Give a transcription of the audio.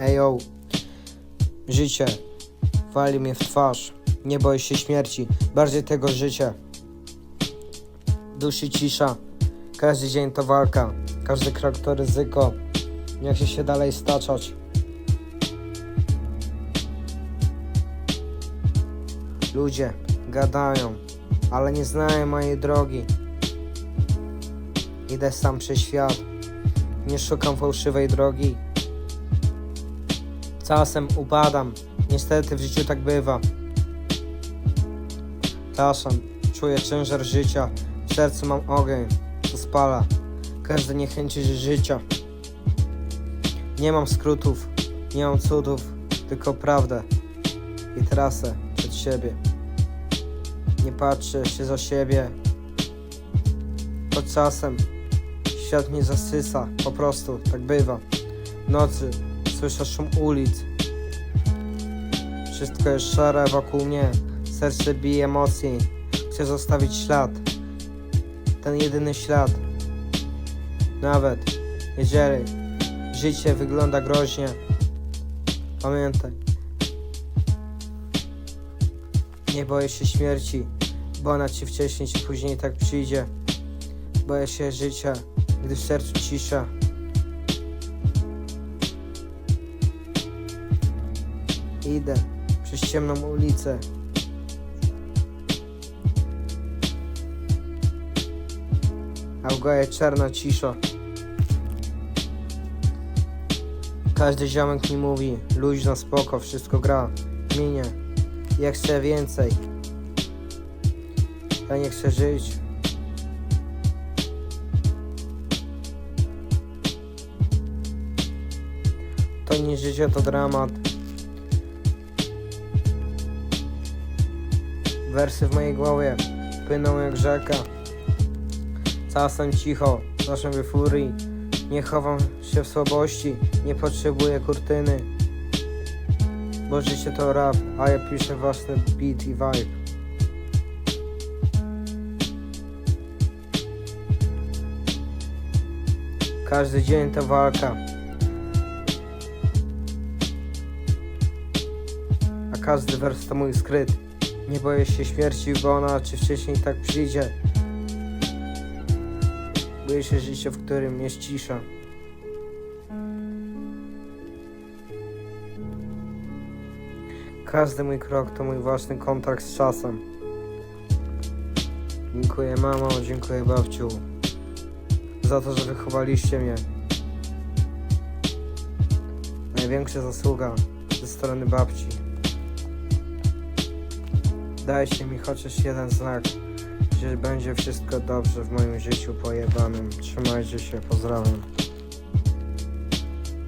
Ejo, życie wali mnie w twarz. Nie boję się śmierci, bardziej tego życia. Duszy cisza, każdy dzień to walka, każdy krok to ryzyko. Nie chcę się dalej staczać. Ludzie gadają, ale nie znają mojej drogi. Idę sam przez świat, nie szukam fałszywej drogi. Czasem upadam, niestety w życiu tak bywa. Czasem czuję ciężar życia, w sercu mam ogień, co spala każde niechęci życia. Nie mam skrótów, nie mam cudów, tylko prawdę i trasę przed siebie. Nie patrzę się za siebie, choć czasem świat mnie zasysa, po prostu tak bywa. Nocy słyszę szum ulic, wszystko jest szare wokół mnie, serce bije mocniej, chcę zostawić ślad, ten jedyny ślad. Nawet jeżeli życie wygląda groźnie, pamiętaj, nie boję się śmierci, bo ona ci wcześniej czy później tak przyjdzie. Boję się życia, gdy w sercu cisza. Idę przez ciemną ulicę. A w czarna cisza. Każdy ziomek mi mówi, luźno, spoko, wszystko gra, minie. Ja chcę więcej. Ja nie chcę żyć. To nie życie, to dramat. Wersy w mojej głowie płyną jak rzeka. Czasem cicho, czasem w furii. Nie chowam się w słabości, nie potrzebuję kurtyny. Bo życie to rap, a ja piszę własny beat i vibe. Każdy dzień to walka. A każdy wers to mój skryt. Nie boję się śmierci, bo ona czy wcześniej tak przyjdzie. Boję się życia, w którym jest cisza. Każdy mój krok to mój własny kontrakt z czasem. Dziękuję mamo, dziękuję babciu za to, że wychowaliście mnie. Największa zasługa ze strony babci. Dajcie mi chociaż jeden znak, że będzie wszystko dobrze w moim życiu pojebanym. Trzymajcie się, pozdrawiam.